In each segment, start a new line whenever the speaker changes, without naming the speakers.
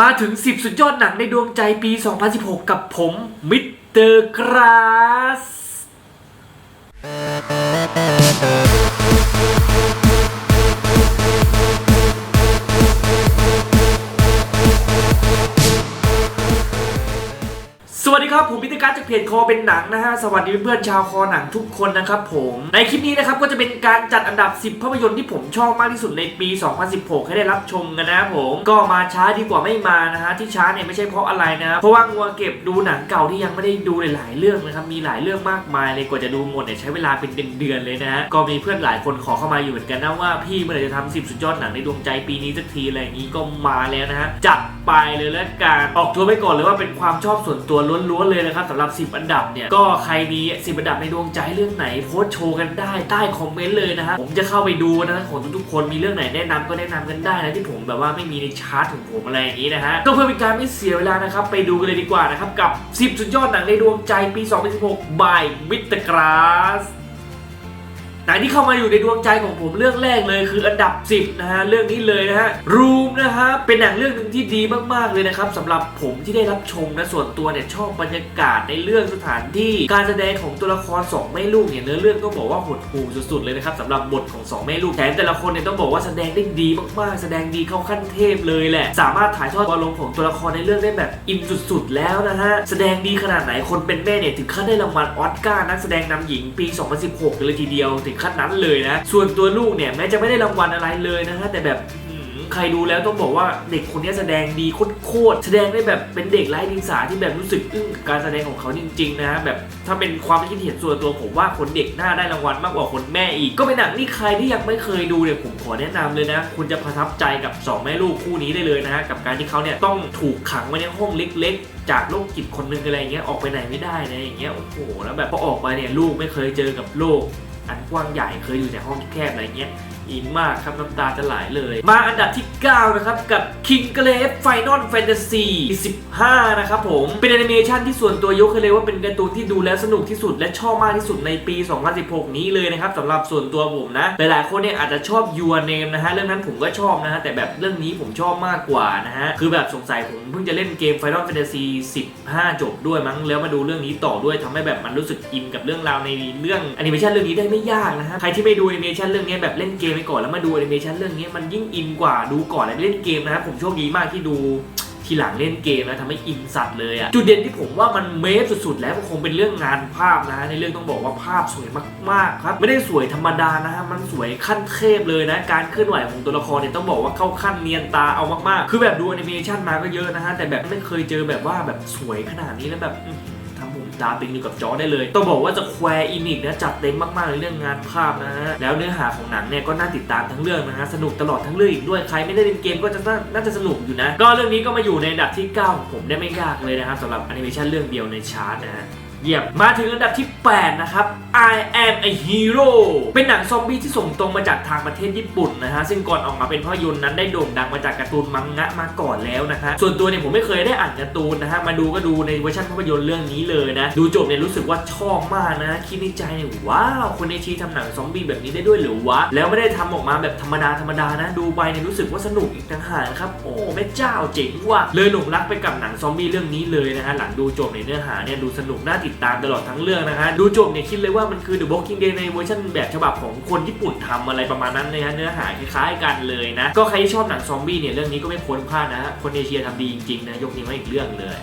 มาถึง 10 สุดยอดหนังในดวงใจปี 2016 กับผมมิสเตอร์กราส ดีครับผมพิธีการจากเพจคอเป็นหนังนะฮะสวัสดีเพื่อนๆชาวคอหนังทุกคนนะครับผมในคลิปนี้นะครับก็จะเป็นการจัดอันดับ 10 ภาพยนตร์ที่ผมชอบมากที่สุดในปี 2016 ให้ได้รับชมกันนะครับผมก็มาช้าดีกว่าไม่มานะฮะที่ช้าเนี่ยไม่ใช่เพราะอะไรนะเพราะว่างัวเก็บดูหนังเก่าที่ยังไม่ได้ดูหลายๆเรื่องนะครับมีหลายเรื่องมากมายเลยกว่าจะดูหมดเนี่ยใช้เวลาเป็นเดือนๆเลยนะฮะก็มีเพื่อนหลายคนขอเข้ามาอยู่เหมือนกันนะว่าพี่เมื่อไหร่จะทำ10 สุดยอดหนังในดวงใจปีนี้สักทีอะไรอย่างนี้ก็มาแล้วนะฮะจัดไปเลยแล้วกันออกตัวไว้ก่อนเลยว่าเป็นความชอบส่วนตัวล้วนๆเลยนะครับสำหรับ 10 อันดับเนี่ยก็ใครมี10อันดับในดวงใจเรื่องไหนโพสต์โชว์กันได้ใต้คอมเมนต์เลยนะฮะผมจะเข้าไปดูนะของทุกๆคนมีเรื่องไหนแนะนำก็แนะนำกันได้นะที่ผมแบบว่าไม่มีในชาร์ตของผมอะไรอย่างนี้นะฮะก็เพื่อเป็นการไม่เสียเวลานะครับไปดูกันเลยดีกว่านะครับกับ 10 สุดยอดหนังในดวงใจปี 2016 by Mr. Glass หนังที่เข้ามาอยู่ในดวงใจของผมเรื่องแรกเลยคืออันดับ 10 นะฮะเรื่องนี้เลยนะฮะ Room นะฮะเป็นหนังเรื่องหนึ่งที่ดีมากๆเลยนะครับสำหรับผมที่ได้รับชมนะส่วนตัวเนี่ยชอบบรรยากาศในเรื่องสถานที่ การแสดงของตัวละครสองแม่ลูกเนี่ยเนื้อเรื่องก็บอกว่าหดหู่สุดๆเลยนะครับสำหรับบทของสองแม่ลูกแถมแต่ละคนเนี่ยต้องบอกว่าแสดงได้ดีมากๆ แสดงดีเข้าขั้นเทพเลยแหละ สามารถถ่ายทอดอารมณ์ของตัวละครในเรื่องได้แบบอินสุดๆแล้วนะฮะแสดงดีขนาดไหนคนเป็นแม่เนี่ยถึงขั้นได้รางวัลออสการ์นักแสดงนำหญิงปี 2016กันเลยทีเดียวถึงขั้นนั้นเลยนะ ส่วนตัวลูกเนี่ยแม้จะไม่ได้รางวัลอะไรเลยนะฮะแต่แบบใครดูแล้วต้องบอกว่าเด็กคนนี้แสดงดีโคตรแสดงได้แบบเป็นเด็กไร้ดิงสาที่แบบรู้สึกอึ้งกับการแสดงของเขาจริงๆนะฮะแบบถ้าเป็นความคิดเห็นส่วนตัวผมว่าคนเด็กน่าได้รางวัลมากกว่าคนแม่อีก ก็เป็นหนังที่ใครที่ยังไม่เคยดูเนี่ยผมขอแนะนำเลยนะ คุณจะประทับใจกับสองแม่ลูกคู่นี้ได้เลยนะฮะกับการที่เขาเนี่ยต้องถูกขังไว้ในห้องเล็ก ๆ จากโรคจิตคนหนึงอะไรเงี้ยออกไปไหนไม่ได้นะอย่างเงี้ยโอ้โหแล้วแบบพอออกไปเนี่ยลูกไม่เคยเจอกับโลก อันกว้างใหญ่เคยอยู่แต่ห้องแคบอะไรเงี้ย อินมากครับน้ำตาจะไหลเลย มาอันดับที่ 9 นะครับ กับ King g r a v e Final Fantasy 15 นะครับผม เป็นแอนิเมชันที่ส่วนตัวยกให้เลยว่าเป็นการ์ตูนที่ดูแล้วสนุกที่สุด และชอบมากที่สุดในปี 2016 นี้เลยนะครับสำหรับส่วนตัวผมนะ หลายๆคนเนี่ยอาจจะชอบ Your Name นะฮะ เรื่องนั้นผมก็ชอบนะฮะ แต่แบบเรื่องนี้ผมชอบมากกว่านะฮะ คือแบบสงสัยผมเพิ่งจะเล่นเกม Final Fantasy 15 จบด้วยมั้งแล้วมาดูเรื่องนี้ต่อด้วยทำให้แบบมันรู้สึกอินกับเรื่องราวในเรื่องแอนิเมชันเรื่องนี้ได้ไม่ยากนะฮะใครที่ไม่ดูแอนิเมชันเรื่องนี้แบบเล่นเกมไปก่อนแล้วมาดูแอนิเมชันเรื่องนี้มันยิ่งอินกว่าดูก่อนแล้วเล่นเกมนะครับผมโชคดีมากที่ดูทีหลังเล่นเกมนะทำให้อินสัตว์เลยอะจุดเด่นที่ผมว่ามันเมฟสุดๆ แล้วก็คงเป็นเรื่องงานภาพนะในเรื่องต้องบอกว่าภาพสวยมากๆครับไม่ได้สวยธรรมดานะฮะมันสวยขั้นเทพเลยนะ การเคลื่อนไหวของตัวละครเนี่ยต้องบอกว่าเข้าขั้นเนียนตาเอามากๆ คือแบบดูแอนิเมชันมาก็เยอะนะฮะแต่แบบไม่เคยเจอแบบว่าแบบสวยขนาดนี้แล้วแบบ ทำผมตาปิงอยู่กับจอได้เลย ต้องบอกว่าจะแควร์อินิกนะจัดเต็มมากๆในเรื่องงานภาพนะฮะ แล้วเนื้อหาของหนังเนี่ยก็น่าติดตามทั้งเรื่องนะฮะ สนุกตลอดทั้งเรื่องอีกด้วย ใครไม่ได้เล่นเกมก็จะน่าน่าจะสนุกอยู่นะ ก็เรื่องนี้ก็มาอยู่ในอันดับที่ 9 ของผมได้ไม่ยากเลยนะครับสำหรับแอนิเมชันเรื่องเดียวในชาร์ตนะฮะ เยี่ยม มาถึงอันดับที่ 8 นะครับ I am a hero เป็นหนังซอมบี้ที่ส่งตรงมาจากทางประเทศญี่ปุ่นนะฮะ ซึ่งก่อนออกมาเป็นภาพยนตร์นั้นได้โด่งดังมาจากการ์ตูนมังงะมาก่อนแล้วนะฮะ ส่วนตัวเนี่ยผมไม่เคยได้อ่านการ์ตูนนะฮะ มาดูก็ดูในเวอร์ชันภาพยนตร์เรื่องนี้เลยนะ ดูจบเนี่ยรู้สึกว่าชอบมากนะ คิดในใจเนี่ยว้าว คนในชีทำหนังซอมบี้แบบนี้ได้ด้วยหรือวะ แล้วไม่ได้ทำออกมาแบบธรรมดาธรรมดานะ ดูไปเนี่ยรู้สึกว่าสนุกอีกต่างหากครับ โอ้แม่เจ้าเจ๋งว่ะ เลยหลงรักไปกับหนังซอมบี้เรื่องนี้เลยนะฮะ หลังดูจบในเนื้อหาเนี่ยดูสนุกน่าติดตามตลอดทั้งเรื่องนะฮะ ดูจบเนี่ยคิดเลยว่ามันคือ The Walking Dead ในเวอร์ชันแบบฉบับของคนญี่ปุ่นทำอะไรประมาณนั้นเลยฮะเนื้อหาคล้ายๆกันเลยนะ ก็ใครที่ชอบหนังซอมบี้เนี่ยเรื่องนี้ก็ไม่ควรพลาดนะฮะคนเอเชียทำดีจริงๆนะยกนิ้วให้อีกเรื่องเลย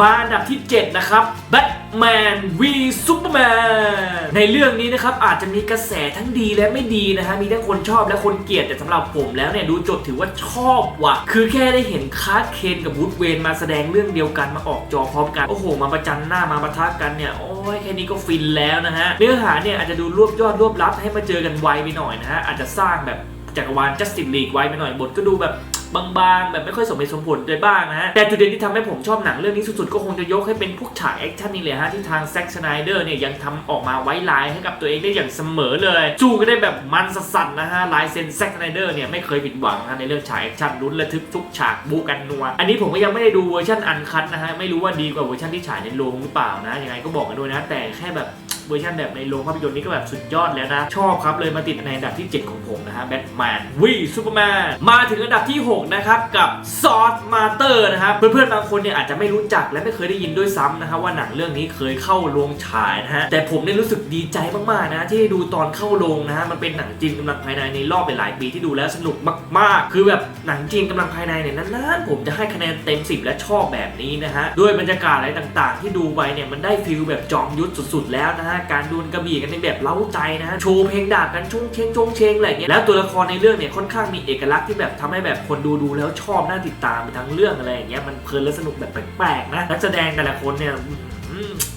มาอันดับที่ 7 นะครับ Batman v Superman ในเรื่องนี้นะครับ อาจจะมีกระแสทั้งดีและไม่ดีนะฮะ มีทั้งคนชอบและคนเกลียด แต่สำหรับผมแล้วเนี่ย ดูจบถือว่าชอบว่ะ คือแค่ได้เห็นคาร์ดเคนกับวูดเวนมาแสดงเรื่องเดียวกันมาออกจอพร้อมกัน โอ้โห มาประจันหน้ามาประทะกันเนี่ย โอ้ย แค่นี้ก็ฟินแล้วนะฮะ เนื้อหาเนี่ยอาจจะดูรวบยอดรวบลับให้มาเจอกันไวไปหน่อยนะฮะ อาจจะสร้างแบบจักรวาล Justice League ไว้ไปหน่อยบทก็ดูแบบ บางๆ แบบไม่ค่อยสมเหตุสมผลเลยบ้างนะฮะแต่จุดเด่นที่ทำให้ผมชอบหนังเรื่องนี้สุดๆ ก็คงจะยกให้เป็นพวกฉากแอคชั่นนี่เลยฮะที่ทางแซ็กชไนเดอร์เนี่ยยังทำออกมาไว้ลายให้กับตัวเองได้อย่างเสมอเลยจูก็ได้แบบมันสัสๆนะฮะลายเซ็นแซ็กชไนเดอร์เนี่ยไม่เคยผิดหวังนะในเรื่องฉากแอคชั่นลุ้นระทึกทุกฉากบูกันนัวอันนี้ผมก็ยังไม่ได้ดูเวอร์ชันอันคัดนะฮะไม่รู้ว่าดีกว่าเวอร์ชันที่ฉายในโรงหรือเปล่านะยังไงก็บอกกันด้วยนะแต่แค่แบบ เวอร์ชันแบบในโรงภาพยนตร์นี่ก็แบบสุดยอดแล้วนะ ชอบครับเลยมาติดในอันดับที่ 7 ของผมนะฮะแบทแมนวีซูเปอร์แมนมาถึงอันดับที่ 6 นะครับ กับซอสมาเตอร์นะครับ เพื่อนๆ บางคนเนี่ยอาจจะไม่รู้จักและไม่เคยได้ยินด้วยซ้ำนะครับว่าหนังเรื่องนี้เคยเข้าโรงฉายนะฮะแต่ผมเนี่ยรู้สึกดีใจมากๆนะที่ได้ดูตอนเข้าโรงนะฮะมันเป็นหนังจีนกำลังภายในในรอบหลายปีที่ดูแล้วสนุกมากๆ คือแบบหนังจีนกำลังภายในเนี่ยนานๆผมจะให้คะแนนเต็ม 10 และชอบแบบนี้นะฮะด้วยบรรยากาศอะไรต่างๆ ที่ดูไปเนี่ยมันได้ฟิลแบบจอมยุทธสุดๆแล้วนะฮะการดวลกระบี่กันในแบบเล้าใจนะโชว์เพลงดาบกันชงเชงชงเชงอะไรเงี้ยแล้วตัวละครในเรื่องเนี่ยค่อนข้างมีเอกลักษณ์ที่แบบทำให้แบบคนดูดูแล้วชอบน่าติดตามไปทั้งเรื่องอะไรอย่างเงี้ยมันเพลินและสนุกแบบแปลกๆนะนักแสดงแต่ละคนเนี่ย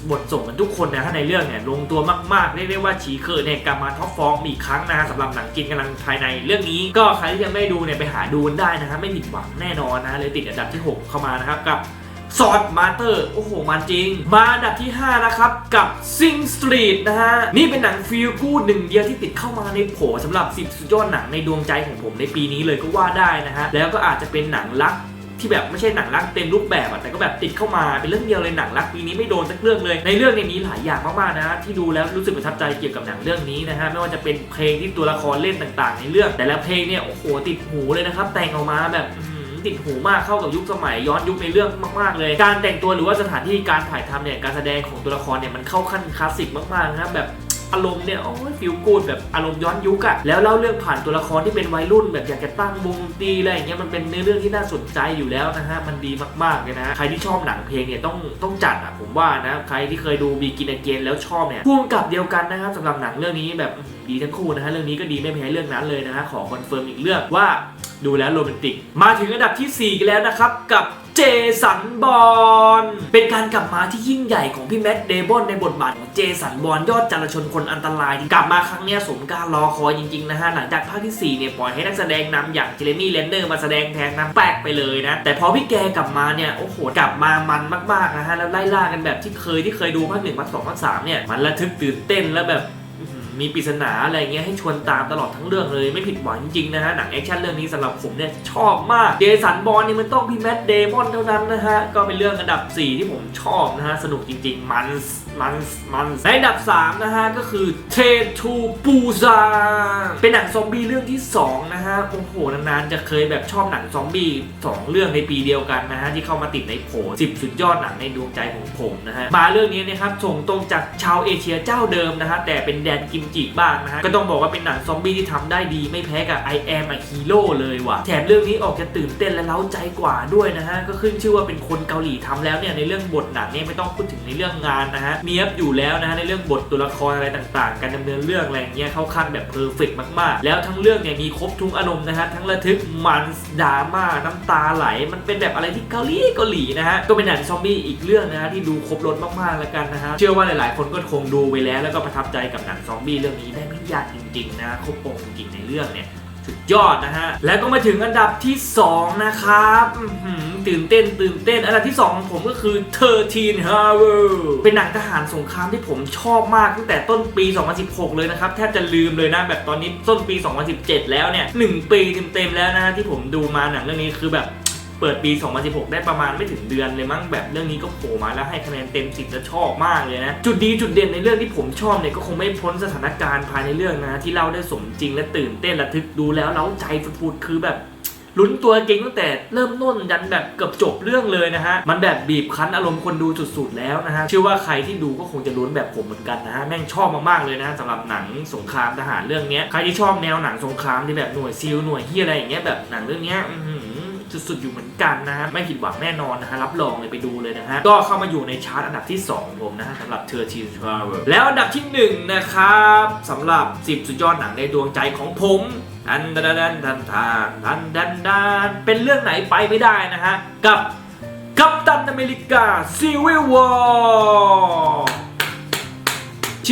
บทส่งกันทุกคนนะถ้าในเรื่องเนี่ยลงตัวมากๆเรียกได้ว่าฉีเคอร์เนี่ยกลับมาท็อปฟอร์มอีกครั้งนะฮะสำหรับหนังจีนกำลังภายในเรื่องนี้ก็ใครที่ยังไม่ดูเนี่ยไปหาดูได้นะฮะไม่ผิดหวังแน่นอนนะเลยติดอันดับที่ 6 เข้ามานะครับกับ ซอดมาเตอร์โอ้โห มันจริง มาอันดับที่ 5 นะครับกับซิงสตรีทนะฮะ นี่เป็นหนังฟีลกูดหนึ่งเดียวที่ติดเข้ามาในโผสำหรับ 10 สุดยอดหนังในดวงใจของผมในปีนี้เลยก็ว่าได้นะฮะ แล้วก็อาจจะเป็นหนังรักที่แบบไม่ใช่หนังรักเต็มรูปแบบอะแต่ก็แบบติดเข้ามาเป็นเรื่องเดียวเลยหนังรักปีนี้ไม่โดนสักเรื่องเลย ในเรื่องเนี่ยมีหลายอย่างมากๆนะที่ดูแล้วรู้สึกประทับใจเกี่ยวกับหนังเรื่องนี้นะฮะไม่ว่าจะเป็นเพลงที่ตัวละครเล่นต่าง ๆ ในเรื่อง แต่ละเพลงเนี่ยโอ้โหติดหูเลยนะครับแต่งออกมาแบบ ติดหูมากเข้ากับยุคสมัยย้อนยุคในเรื่องมากๆเลย การแต่งตัวหรือว่าสถานที่การถ่ายทำเนี่ยการแสดงของตัวละครเนี่ยมันเข้าขั้นคลาสสิกมากๆนะครับแบบอารมณ์เนี่ยโอ้ยฟิลกูดแบบอารมณ์ย้อนยุคอะแล้วเล่าเรื่องผ่านตัวละครที่เป็นวัยรุ่น แบบอยากจะตั้งวงตีอะไรอย่างเงี้ยมันเป็นเนื้อเรื่องที่น่าสนใจอยู่แล้วนะฮะมันดีมากๆเลยนะฮะใครที่ชอบหนังเพลงเนี่ยต้องต้องจัดอะผมว่านะใครที่เคยดูบีกินเกนแล้วชอบเนี่ยพ่วงกับเดียวกันนะครับสำหรับหนังเรื่องนี้แบบดีทั้งคู่นะฮะเรื่องนี้ก็ดีไม่แพ้เรื่องนั้นเลยนะฮะขอคอนเฟิร์มอีกเรื่องว่า ดูแล้วโรแมนติก มาถึงอันดับทีสี่ 4 กันแล้วนะครับ กับเจสันบอลเป็นการกลับมาที่ยิ่งใหญ่ของพี่แมทเดบอนในบทบาทของเจสันบอลยอดจารชนคนอันตรายที่กลับมาครั้งนี้สมการรอคอยจริง ๆ นะฮะ หลังจากภาคที่ 4 เนี่ย ปล่อยให้นักแสดงนำอย่างเจเรมี่เลนเดอร์มาแสดงแทนน้ำแปลกไปเลยนะ แต่พอพี่แกกลับมาเนี่ย โอ้โห กลับมามันมากๆนะฮะ แล้วไล่ล่ากันแบบที่เคยที่เคยดูภาคหนึ่งภาคสองภาคสามเนี่ยมันระทึกตื่นเต้นแล้วแบบ มีปริศนาอะไรเงี้ยให้ชวนตามตลอดทั้งเรื่องเลยไม่ผิดหวังจริงๆนะฮะหนังแอคชั่นเรื่องนี้สำหรับผมเนี่ยชอบมากเจสันบอลนี่มันต้องพี่แมทเดมอนเท่านั้นนะฮะก็เป็นเรื่องอันดับ 4 ที่ผมชอบนะฮะสนุกจริง ๆ มันมันมันในอันดับ 3 นะฮะ ก็คือเททูปูซาเป็นหนังซอมบี้เรื่องที่ 2 นะฮะ โอ้โห นานๆ จะเคยแบบชอบหนังซอมบี้สองเรื่องในปีเดียวกันนะฮะ ที่เข้ามาติดในโผ10 สุดยอดหนังในดวงใจของผมนะฮะ มาเรื่องนี้นะครับ ส่งตรงจากชาวเอเชียเจ้าเดิมนะฮะ แต่เป็นแดนกิมจิบ้างนะฮะ ก็ต้องบอกว่าเป็นหนังซอมบี้ที่ทำได้ดีไม่แพ้กับ I am a hero เลยว่ะ แถมเรื่องนี้ออกจะตื่นเต้นและเล้าใจกว่าด้วยนะฮะ ก็ขึ้นชื่อว่าเป็นคนเกาหลีทำแล้วเนี่ยในเรื่องบทหนังเนี่ยไม่ต้องพูดถึงในเรื่องงานนะฮะเนียบอยู่แล้วนะฮะในเรื่องบทตัวละครอะไรต่างๆ การดำเนินเรื่องอะไรงเงี้ยเข้าขั้นแบบเพอร์เฟกมากๆ แล้วทั้งเรื่องเนี่ยมีครบทุกอารมณ์นะฮะทั้งระทึกมันดราม่าน้ำตาไหล มันเป็นแบบอะไรที่เกาหลีเกาหลีนะฮะก็เป็นหนังซอมบี้อีกเรื่องนะฮะที่ดูครบรถมากๆแล้วกันนะฮะเชื่อว่าหลายๆ คนก็คงดูไปแล้ว แล้วก็ประทับใจกับหนังซอมบี้เรื่องนี้ได้ไม่ยากจริงๆนะครบองค์จริงในเรื่องเนี่ย สุดยอดนะฮะ แล้วก็มาถึงอันดับที่ 2 นะครับตื่นเต้นตื่นเต้น อันดับที่ 2 ของผมก็คือ 13 h o u r เป็นหนังทหารสงครามที่ผมชอบมากตั้งแต่ต้นปี 2016 เลยนะครับ แทบจะลืมเลยนะ แบบตอนนี้ต้นปี 2017 แล้วเนี่ย 1 ปีเต็มๆแล้วนะที่ผมดูมาหนังเรื่องนี้คือแบบ เปิดปี 2016 ได้ประมาณไม่ถึงเดือนเลยมั้งแบบเรื่องนี้ก็โผล่มาแล้วให้คะแนนเต็ม 10จะชอบมากเลยนะ จุดดีจุดเด่นในเรื่องที่ผมชอบเนี่ยก็คงไม่พ้นสถานการณ์ภายในเรื่องนะ ที่เล่าได้สมจริงและตื่นเต้นระทึกดูแล้วเล้าใจฟุดๆคือแบบลุ้นตัวเก่งตั้งแต่เริ่มต้นยันแบบเกือบจบเรื่องเลยนะฮะ มันแบบบีบคั้นอารมณ์คนดูสุดๆแล้วนะฮะ เชื่อว่าใครที่ดูก็คงจะลุ้นแบบผมเหมือนกันนะฮะ แม่งชอบมากๆเลยนะสำหรับหนังสงครามทหารเรื่องเนี้ยใครที่ชอบแนวหนังสงครามที่แบบหน่วยซิลหน่วยเฮียอะไรอย่างเงี้ยแบบหนังเรื่องเนี้ย สุดๆอยู่เหมือนกันนะฮะไม่ผิดหวังแน่นอนนะฮะรับรองเลยไปดูเลยนะฮะก็เข้ามาอยู่ในชาร์ตอันดับที่ 2 ผมนะฮะสำหรับเธอทีนาร์เวลแล้วอันดับที่ 1 นะครับสำหรับ 10 สุดยอดหนังในดวงใจของผมอันดันดันดันดันดันดันเป็นเรื่องไหนไปไม่ได้นะฮะกับกัปตันอเมริกาซีวิววอร์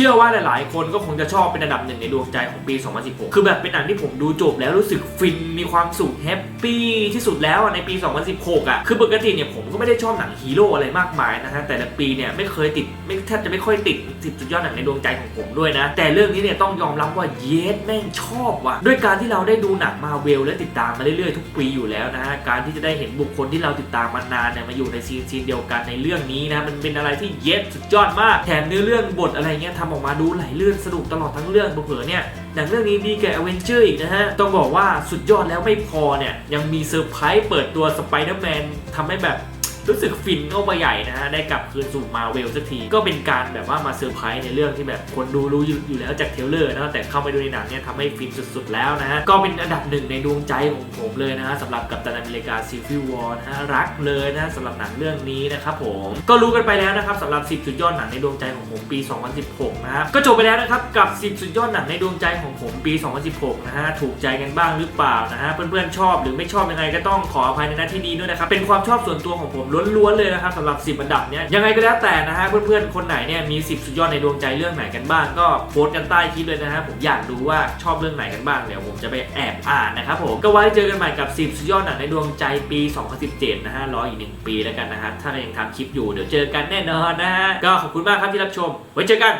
ชื่อว่าหลาย ๆ คนก็คงจะชอบเป็นอันดับหนึ่งในดวงใจของปี 2016 คือแบบเป็นหนังที่ผมดูจบแล้วรู้สึกฟินมีความสุขแฮปปี้ที่สุดแล้วในปี 2016 อะ คือปกติเนี่ยผมก็ไม่ได้ชอบหนังฮีโร่อะไรมากมายนะฮะแต่ละปีเนี่ยไม่เคยติดไม่แทบจะไม่ค่อยติด10สุดยอดหนังในดวงใจของผมด้วยนะ แต่เรื่องนี้เนี่ยต้องยอมรับว่าเยสแม่งชอบว่ะด้วยการที่เราได้ดูหนังมาเวลและติดตามมาเรื่อย ๆ ทุกปีอยู่แล้วนะฮะการที่จะได้เห็นบุคคลที่เราติดตามมานานเนี่ยมาอยู่ในซีนซีนเดียวกันในเรื่องนี้นะมันเป็นอะไรที่เยสสุดยอดมากแถมเนื้อเรื่องบทอะไรเงี้ยทำำออกมาดูไหลลื่นสนุกตลอดทั้งเรื่องเผื่อเนี่ยหนังเรื่องนี้ดีแก่อเวนเจอร์อีกนะฮะ ต้องบอกว่าสุดยอดแล้วไม่พอเนี่ย ยังมีเซอร์ไพรส์เปิดตัวสไปเดอร์แมนทำให้แบบ รู้สึกฟินเข้าไปใหญ่นะฮะได้กลับคืนสู่มาเวลสักที ก็เป็นการแบบว่ามาเซอร์ไพรส์ในเรื่องที่แบบคนดูรู้อยู่แล้วจากเทเลอร์นะแต่เข้าไปดูในหนังเนี่ยทำให้ฟินสุดๆแล้วนะฮะก็เป็นอันดับหนึ่งในดวงใจของผมเลยนะฮะสำหรับกัปตันอเมริกาซีฟิววอร์นะฮะรักเลยนะสำหรับหนังเรื่องนี้นะครับผมก็รู้กันไปแล้วนะครับสำหรับ 10 สุดยอดหนังในดวงใจของผมปี 2016 นะครับก็จบไปแล้วนะครับกับ 10 สุดยอดหนังในดวงใจของผมปี 2016 นะฮะถูกใจกันบ้างหรือเปล่านะฮะเพื่อนๆชอบหรือไม่ชอบยังไงก็ต้องขออภัยในหน้าที่นี้ด้วยนะครับเป็นความชอบส่วนตัวของผมล้วนๆเลยนะครับสำหรับ 10 อันดับเนี้ยยังไงก็แล้วแต่นะฮะเพื่อนๆคนไหนเนี่ยมี 10 สุดยอดในดวงใจเรื่องไหนกันบ้างก็โพสต์กันใต้คลิปเลยนะฮะผมอยากดูว่าชอบเรื่องไหนกันบ้างเดี๋ยวผมจะไปแอบอ่านนะครับผมก็ไว้เจอกันใหม่กับ 10 สุดยอดหนังในดวงใจปี 2017 นะฮะรออีกหนึ่งปีแล้วกันนะฮะถ้าเรายังทำคลิปอยู่เดี๋ยวเจอกันแน่นอนนะฮะก็ขอบคุณมากครับที่รับชม ไว้เจอกัน